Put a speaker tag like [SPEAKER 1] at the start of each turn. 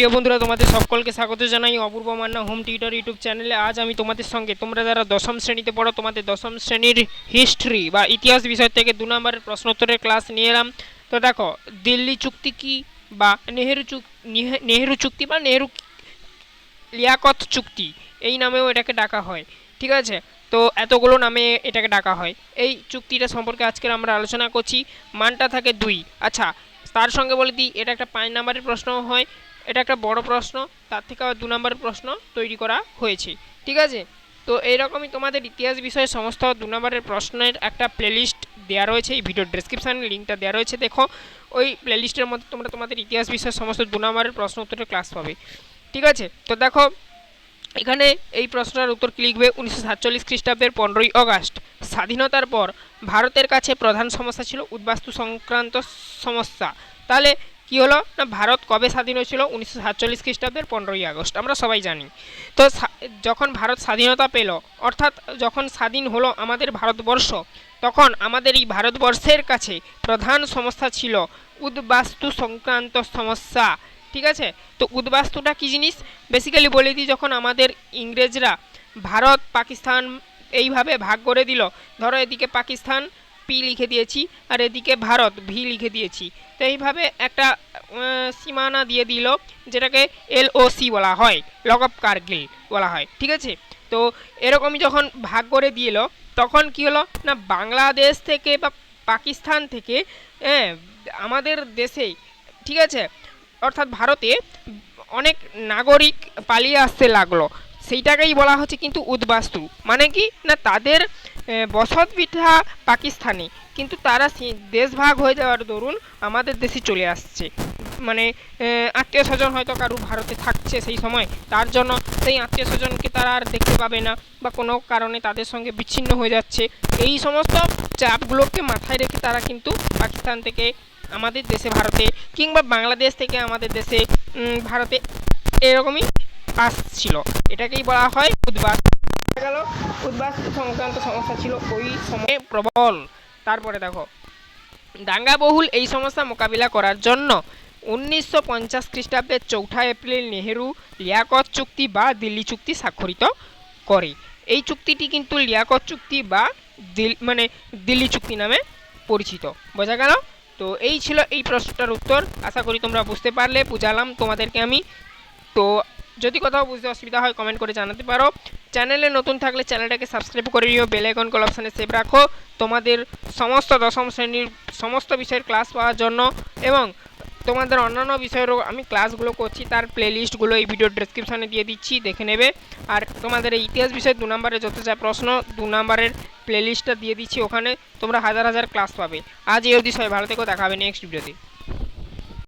[SPEAKER 1] প্রিয় বন্ধুরা, তোমাদের সকলকে স্বাগত জানাই Apurba Manna home tutor YouTube চ্যানেলে। আজ আমি তোমাদের সঙ্গে, তোমরা যারা দশম শ্রেণীতে পড়ো, তোমাদের দশম শ্রেণির হিস্ট্রি বা ইতিহাস বিষয় থেকে দু নম্বরের প্রশ্নোত্তরের ক্লাস নিয়ে এলাম। তো দেখো, দিল্লি চুক্তি কি বা নেহেরু চুক, নেহে- নেহেরু চুক্তি বা নেহেরু লিয়াকত চুক্তি? এই নামেও এটাকে ডাকা হয়, ঠিক আছে? তো এতগুলো নামে এটাকে ডাকা হয়। এই চুক্তিটা সম্পর্কে আজকের আমরা আলোচনা করছি। মানটা থাকে দুই। আচ্ছা তার সঙ্গে বলে দিই, এটা একটা পাঁচ নাম্বারের প্রশ্ন হয়। এটা একটা বড় প্রশ্ন, তার থেকে আবার দু নম্বরের প্রশ্ন তৈরি করা হয়েছে। ঠিক আছে? তো এইরকমই তোমাদের ইতিহাস বিষয়ে সমস্ত দু নম্বরের প্রশ্নের একটা প্লেলিস্ট দেওয়া রয়েছে, এই ভিডিও ডেসক্রিপশানে লিঙ্কটা দেওয়া রয়েছে। দেখো, ওই প্লেলিস্টের মধ্যে তোমরা তোমাদের ইতিহাস বিষয়ে সমস্ত দু নম্বরের প্রশ্ন উত্তরের ক্লাস পাবে। ঠিক আছে? তো দেখো, এখানে এই প্রশ্নটার উত্তর কি লিখবে? উনিশশো সাতচল্লিশ খ্রিস্টাব্দের পনেরোই অগাস্ট। স্বাধীনতার পর ভারতের কাছে প্রধান সমস্যা ছিল উদ্বাস্তু সংক্রান্ত সমস্যা। তাহলে কি হলো? না, ভারত কবে স্বাধীন হয়েছিল? উনিশশো সাতচল্লিশ খ্রিস্টাব্দের পনেরোই আগস্ট। আমরা সবাই জানি। তো যখন ভারত স্বাধীনতা পেল, অর্থাৎ যখন স্বাধীন হলো আমাদের ভারতবর্ষ, তখন আমাদের এই ভারতবর্ষের কাছে প্রধান সমস্যা ছিল উদ্বাস্তু সংক্রান্ত সমস্যা। ঠিক আছে? তো উদ্বাস্তুটা কী জিনিস? বেসিক্যালি বলে দিই, যখন আমাদের ইংরেজরা ভারত পাকিস্তান এইভাবে ভাগ করে দিল, ধরো এদিকে পাকিস্তান পি লিখে দিয়েছি আর এদিকে ভারত ভি লিখে দিয়েছি। তো এইভাবে একটা সীমানা দিয়ে দিল, যেটাকে এল ও সি বলা হয় লক অফ কার্গিল বলা হয়, ঠিক আছে? তো এরকমই যখন ভাগ করে দিল, তখন কি হলো? না, বাংলাদেশ থেকে বা পাকিস্তান থেকে হ্যাঁ আমাদের দেশে, ঠিক আছে? অর্থাৎ ভারতে অনেক নাগরিক পালিয়ে আসতে লাগল। সেইটাকেই বলা হচ্ছে কিন্তু উদ্বাস্তু। মানে কি? না, তাদের বসত পিঠা পাকিস্তানি। কিন্তু তারা দেশ ভাগ হয়ে যাওয়ার দরুন আমাদের দেশে চলে আসছে। মানে আত্মীয় স্বজন হয়তো কারও ভারতে থাকছে সেই সময়, তার জন্য সেই আত্মীয় স্বজনকে তারা আর দেখতে পাবে না বা কোনো কারণে তাদের সঙ্গে বিচ্ছিন্ন হয়ে যাচ্ছে। এই সমস্ত চাপগুলোকে মাথায় রেখে তারা কিন্তু পাকিস্তান থেকে আমাদের দেশে ভারতে কিংবা বাংলাদেশ থেকে আমাদের দেশে ভারতে এরকমই আসছিল এটাকেই বলা হয় উদ্বাস। গেল, উদ্বাস সংক্রান্ত সমস্যা ছিল ওই সময়ে প্রবল। তারপরে দেখো, দাঙ্গাবহুল এই সমস্যা মোকাবিলা করার জন্য উনিশশো পঞ্চাশ খ্রিস্টাব্দে চৌঠা এপ্রিল নেহেরু লিয়াকত চুক্তি বা দিল্লি চুক্তি স্বাক্ষরিত করে। এই চুক্তিটি কিন্তু লিয়াকত চুক্তি বা দিল মানে দিল্লি চুক্তি নামে পরিচিত। বোঝা গেল? তো এই ছিল এই প্রশ্নটার উত্তর। আশা করি তোমরা বুঝতে পারলে, বুঝালাম তোমাদেরকে আমি। তো যদি কোথাও বুঝতে অসুবিধা হয় কমেন্ট করে জানাতে পারো। চ্যানেলে নতুন থাকলে চ্যানেলটাকে সাবস্ক্রাইব করে নিও বেল আইকন কল অপশানে সেভ রাখো। তোমাদের সমস্ত দশম শ্রেণির সমস্ত বিষয়ের ক্লাস পাওয়ার জন্য এবং তোমাদের অন্যান্য বিষয়েরও আমি ক্লাসগুলো করছি, তার প্লেলিস্টগুলো এই ভিডিও ডেসক্রিপশানে দিয়ে দিচ্ছি, দেখে নেবে। আর তোমাদের এই ইতিহাস বিষয়ে দু নম্বরের যত যা প্রশ্ন, দু নম্বরের প্লেলিস্টটা দিয়ে দিচ্ছি ওখানে। তোমরা হাজার হাজার ক্লাস পাবে। আজ এই অবধি সবাই ভালো থেকো, দেখা হবে নেক্সট ভিডিওতে